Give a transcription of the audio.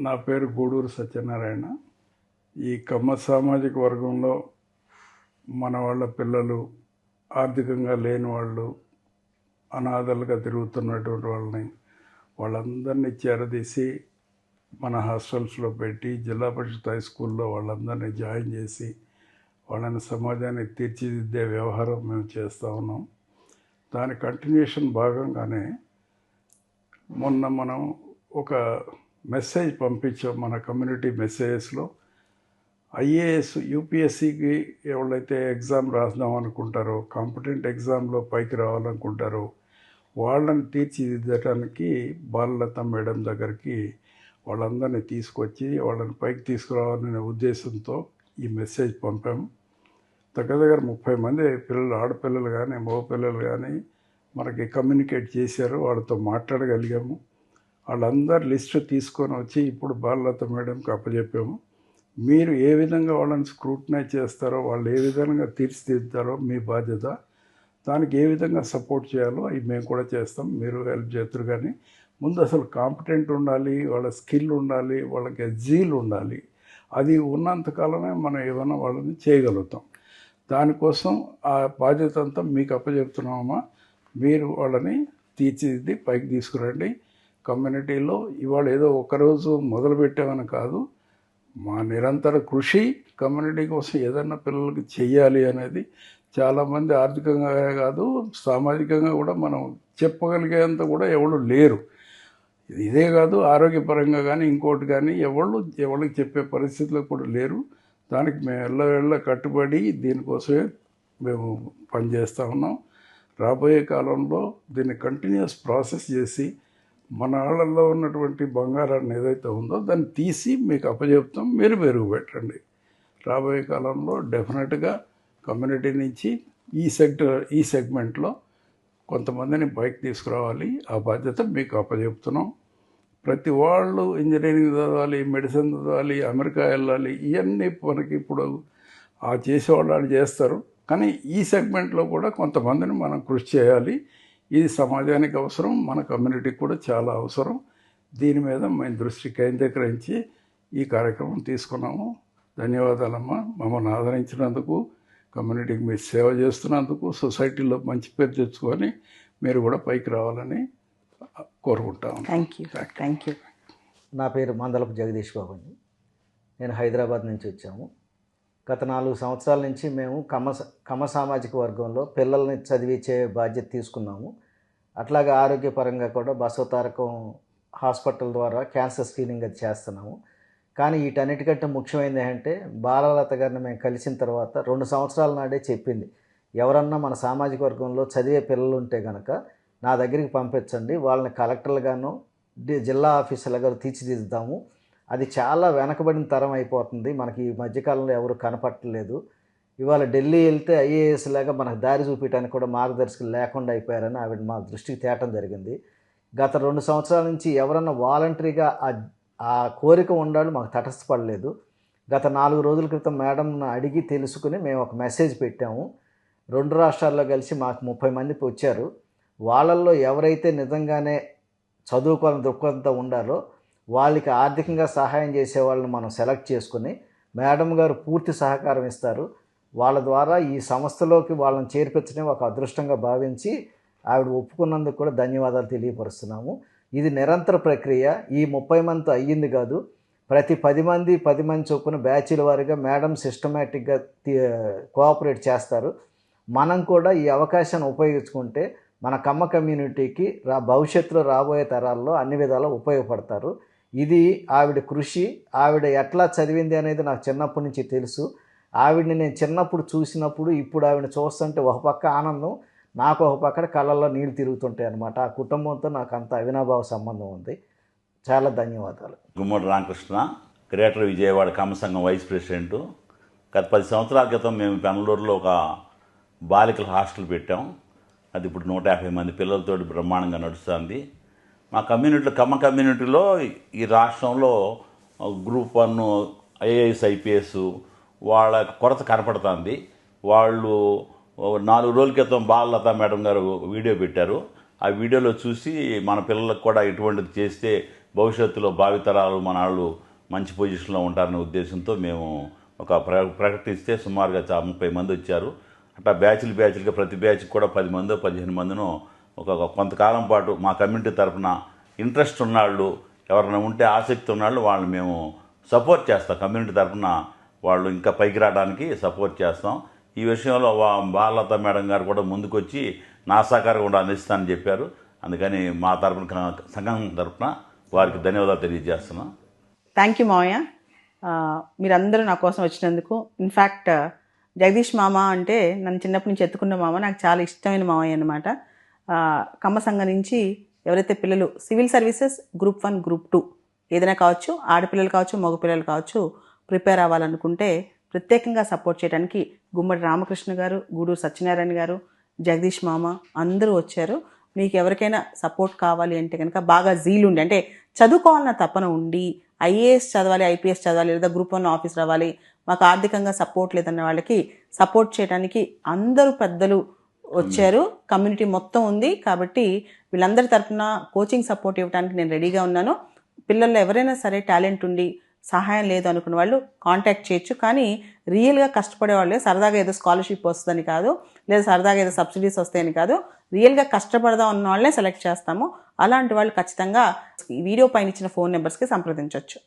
నా పేరు గూడూరు సత్యనారాయణ. ఈ కమ్మ సామాజిక వర్గంలో మన వాళ్ళ పిల్లలు ఆర్థికంగా లేని వాళ్ళు అనాథలుగా తిరుగుతున్నటువంటి వాళ్ళని వాళ్ళందరినీ చేరదీసి మన హాస్టల్స్లో పెట్టి జిల్లా పరిషత్ హై స్కూల్లో వాళ్ళందరినీ జాయిన్ చేసి వాళ్ళని సమాజాన్ని తీర్చిదిద్దే వ్యవహారం మేము చేస్తూ ఉన్నాం. దాని కంటిన్యూషన్ భాగంగానే మొన్న మనం ఒక మెసేజ్ పంపించాం మన కమ్యూనిటీ మెసేజెస్లో. ఐఏఎస్ యూపీఎస్సికి ఎవరైతే ఎగ్జామ్ రాద్దాం అనుకుంటారో కాంపిటెంట్ ఎగ్జామ్లో పైకి రావాలనుకుంటారో వాళ్ళని తీర్చిదిద్దటానికి బాలలత మేడం దగ్గరికి వాళ్ళందరినీ తీసుకొచ్చి వాళ్ళని పైకి తీసుకురావాలనే ఉద్దేశంతో ఈ మెసేజ్ పంపాము దగ్గర దగ్గర ముప్పై మంది పిల్లలు ఆడపిల్లలు కానీ మగపిల్లలు కానీ మనకి కమ్యూనికేట్ చేశారు. వాళ్ళతో మాట్లాడగలిగాము. వాళ్ళందరి లిస్టు తీసుకొని వచ్చి ఇప్పుడు బాలలత మేడంకి అప్పచెప్పాము మీరు ఏ విధంగా వాళ్ళని స్క్రూటినైజ్ చేస్తారో వాళ్ళు ఏ విధంగా తీర్చిదిద్దారో మీ బాధ్యత. దానికి ఏ విధంగా సపోర్ట్ చేయాలో అవి మేము కూడా చేస్తాం. మీరు హెల్ప్ చేస్తారు కానీ ముందు అసలు కాంపిటెంట్ ఉండాలి వాళ్ళ స్కిల్ ఉండాలి వాళ్ళకి జీల్ ఉండాలి. అది ఉన్నంతకాలమే మనం ఏమైనా వాళ్ళని చేయగలుగుతాం. దానికోసం ఆ బాధ్యత అంతా మీకు అప్పచెప్తున్నామమ్మా మీరు వాళ్ళని తీర్చిదిద్ది పైకి తీసుకురండి. కమ్యూనిటీలో ఇవాళ ఏదో ఒకరోజు మొదలుపెట్టామని కాదు మా నిరంతర కృషి కమ్యూనిటీ కోసం ఏదన్నా పిల్లలకి చెయ్యాలి అనేది చాలామంది ఆర్థికంగా కాదు సామాజికంగా కూడా మనం చెప్పగలిగేంత కూడా ఎవరు లేరు. ఇదే కాదు ఆరోగ్యపరంగా కానీ ఇంకోటి కానీ ఎవళ్ళు ఎవరికి చెప్పే పరిస్థితులు కూడా లేరు. దానికి మేము ఎల్ల వెళ్ళ కట్టుబడి దీనికోసమే మేము పనిచేస్తూ ఉన్నాం. రాబోయే కాలంలో దీన్ని కంటిన్యూస్ ప్రాసెస్ చేసి మన ఆళ్ళల్లో ఉన్నటువంటి బంగారాన్ని ఏదైతే ఉందో దాన్ని తీసి మీకు అప్పచెప్తాం మీరు మెరుగు పెట్టండి రాబోయే కాలంలో డెఫినెట్గా కమ్యూనిటీ నుంచి ఈ సెక్టర్ ఈ సెగ్మెంట్లో కొంతమందిని బైక్ తీసుకురావాలి. ఆ బాధ్యత మీకు అప్పచెప్తున్నాం ప్రతి వాళ్ళు ఇంజనీరింగ్ చదవాలి మెడిసిన్ చదవాలి అమెరికా వెళ్ళాలి ఇవన్నీ మనకి ఇప్పుడు ఆ చేసేవాళ్ళు వాళ్ళు చేస్తారు. కానీ ఈ సెగ్మెంట్లో కూడా కొంతమందిని మనం కృషి చేయాలి. ఇది సమాజానికి అవసరం మన కమ్యూనిటీకి కూడా చాలా అవసరం. దీని మీద మేము దృష్టి కేంద్రీకరించి ఈ కార్యక్రమం తీసుకున్నాము. ధన్యవాదాలమ్మా. మమ్మల్ని ఆదరించినందుకు కమ్యూనిటీకి మీరు సేవ చేస్తున్నందుకు సొసైటీలో మంచి పేరు తెచ్చుకొని మీరు కూడా పైకి రావాలని కోరుకుంటాము. థ్యాంక్ యూ థ్యాంక్ యూ నా పేరు మందలపు జగదీష్ బాబు అండి. నేను హైదరాబాద్ నుంచి వచ్చాము. గత నాలుగు సంవత్సరాల నుంచి మేము కమ కమ్మ సామాజిక వర్గంలో పిల్లల్ని చదివించే బాధ్యత తీసుకున్నాము. అట్లాగే ఆరోగ్యపరంగా కూడా బసవతారకం హాస్పిటల్ ద్వారా క్యాన్సర్ స్క్రీనింగ్ అది చేస్తున్నాము. కానీ వీటన్నిటికంటే ముఖ్యమైనది ఏంటంటే బాలలత గారిని మేము కలిసిన తర్వాత రెండు సంవత్సరాల నాడే చెప్పింది ఎవరన్నా మన సామాజిక వర్గంలో చదివే పిల్లలు ఉంటే కనుక నా దగ్గరికి పంపించండి వాళ్ళని కలెక్టర్లుగాను జిల్లా ఆఫీసర్లుగా తీర్చిదిద్దాము అది చాలా వెనకబడిన తరం అయిపోతుంది. మనకి ఈ మధ్యకాలంలో ఎవరు కనపట్టలేదు. ఇవాళ ఢిల్లీ వెళ్తే ఐఏఎస్ లాగా మనకు దారి చూపించడానికి కూడా మార్గదర్శకులు లేకుండా అయిపోయారని ఆవిడ మా దృష్టికి తేటం జరిగింది. గత రెండు సంవత్సరాల నుంచి ఎవరన్నా వాలంటరీగా ఆ ఆ కోరిక ఉండాలి మాకు తటస్థపడలేదు. గత నాలుగు రోజుల క్రితం మేడంను అడిగి తెలుసుకుని మేము ఒక మెసేజ్ పెట్టాము. రెండు రాష్ట్రాల్లో కలిసి మాకు ముప్పై మంది వచ్చారు. వాళ్ళల్లో ఎవరైతే నిజంగానే చదువుకోవాలని దృక్పథంతో ఉండాలో వాళ్ళకి ఆర్థికంగా సహాయం చేసే వాళ్ళని మనం సెలెక్ట్ చేసుకుని మేడం గారు పూర్తి సహకారం ఇస్తారు. వాళ్ళ ద్వారా ఈ సంస్థలోకి వాళ్ళని చేర్పించడం ఒక అదృష్టంగా భావించి ఆవిడ ఒప్పుకున్నందుకు కూడా ధన్యవాదాలు తెలియపరుస్తున్నాము. ఇది నిరంతర ప్రక్రియ. ఈ ముప్పై మంది అయ్యింది కాదు. ప్రతి పది మంది పది మంది చొప్పున బ్యాచ్ల వారిగా మేడం సిస్టమేటిక్గా కోఆపరేట్ చేస్తారు. మనం కూడా ఈ అవకాశాన్ని ఉపయోగించుకుంటే మన కమ్మ కమ్యూనిటీకి రా భవిష్యత్తులో రాబోయే తరాల్లో అన్ని విధాలా ఉపయోగపడతారు. ఇది ఆవిడ కృషి ఆవిడ ఎట్లా చదివింది అనేది నాకు చిన్నప్పటి నుంచి తెలుసు. ఆవిడని నేను చిన్నప్పుడు చూసినప్పుడు ఇప్పుడు ఆవిడ చూస్తుంటే ఒక పక్క ఆనందం నాకు ఒక పక్కన కళ్ళల్లో నీళ్ళు తిరుగుతుంటాయి అనమాట ఆ కుటుంబంతో నాకు అంత అవినాభావ సంబంధం ఉంది. చాలా ధన్యవాదాలు. గుమ్మడి రామకృష్ణ గ్రేటర్ విజయవాడ కమ్మసంఘం వైస్ ప్రెసిడెంట్. గత పది సంవత్సరాల క్రితం మేము బెంగళూరులో ఒక బాలికల హాస్టల్ పెట్టాం. అది ఇప్పుడు నూట యాభై మంది పిల్లలతో బ్రహ్మాండంగా నడుస్తుంది. మా కమ్యూనిటీలో కమ్మ కమ్యూనిటీలో ఈ రాష్ట్రంలో గ్రూప్ వన్ ఐఏఎస్ ఐపీఎస్ వాళ్ళ కొరత కనపడుతుంది. వాళ్ళు నాలుగు రోజుల క్రితం బాలలత మేడం గారు వీడియో పెట్టారు. ఆ వీడియోలో చూసి మన పిల్లలకు కూడా ఇటువంటిది చేస్తే భవిష్యత్తులో భావితరాలు మన వాళ్ళు మంచి పొజిషన్లో ఉంటారనే ఉద్దేశంతో మేము ఒక ప్ర ప్రకటిస్తే సుమారుగా ముప్పై మంది వచ్చారు. అట్లా బ్యాచ్లు బ్యాచ్లుగా ప్రతి బ్యాచ్కి కూడా పది మందో పదిహేను మందినో ఒక కొంతకాలం పాటు మా కమ్యూనిటీ తరఫున ఇంట్రెస్ట్ ఉన్నాళ్ళు ఎవరైనా ఉంటే ఆసక్తి ఉన్నాళ్ళు వాళ్ళని మేము సపోర్ట్ చేస్తాం. కమ్యూనిటీ తరఫున వాళ్ళు ఇంకా పైకి రావడానికి సపోర్ట్ చేస్తాం. ఈ విషయంలో బాలత మేడం గారు కూడా ముందుకొచ్చి నా సహకారం కూడా అందిస్తానని చెప్పారు. అందుకని మా తరఫున సంఘం తరఫున వారికి ధన్యవాదాలు తెలియజేస్తున్నాం. థ్యాంక్ యూ మావయ్య. మీరందరూ నా కోసం వచ్చినందుకు. ఇన్ఫ్యాక్ట్ జగదీష్ మామ అంటే నన్ను చిన్నప్పటి నుంచి ఎత్తుకున్న మామ. నాకు చాలా ఇష్టమైన మామయ్య అనమాట కమ్మ సంఘం నుంచి ఎవరైతే పిల్లలు civil services group one group two ఏదైనా కావచ్చు ఆడపిల్లలు కావచ్చు మగపిల్లలు కావచ్చు ప్రిపేర్ అవ్వాలనుకుంటే ప్రత్యేకంగా సపోర్ట్ చేయడానికి గుమ్మడి రామకృష్ణ గారు గూడూరు సత్యనారాయణ గారు జగదీష్ మామ అందరూ వచ్చారు. మీకు ఎవరికైనా సపోర్ట్ కావాలి అంటే కనుక బాగా జీలు ఉండి అంటే చదువుకోవాలన్న తపన ఉండి ఐఏఎస్ చదవాలి ఐపీఎస్ చదవాలి లేదా గ్రూప్ వన్ ఆఫీస్ రావాలి మాకు ఆర్థికంగా సపోర్ట్ లేదన్న వాళ్ళకి సపోర్ట్ చేయడానికి అందరూ పెద్దలు వచ్చారు. కమ్యూనిటీ మొత్తం ఉంది. కాబట్టి వీళ్ళందరి తరఫున కోచింగ్ సపోర్ట్ ఇవ్వడానికి నేను రెడీగా ఉన్నాను. పిల్లల్లో ఎవరైనా సరే టాలెంట్ ఉండి సహాయం లేదు అనుకున్న వాళ్ళు కాంటాక్ట్ చేయొచ్చు. కానీ రియల్గా కష్టపడే వాళ్ళే సరదాగా ఏదో స్కాలర్షిప్ వస్తుందని కాదు లేదా సరదాగా ఏదో సబ్సిడీస్ వస్తాయని కాదు. రియల్గా కష్టపడదాం ఉన్న వాళ్ళనే సెలెక్ట్ చేస్తాము. అలాంటి వాళ్ళు ఖచ్చితంగా వీడియో పైన ఇచ్చిన ఫోన్ నెంబర్స్కి సంప్రదించవచ్చు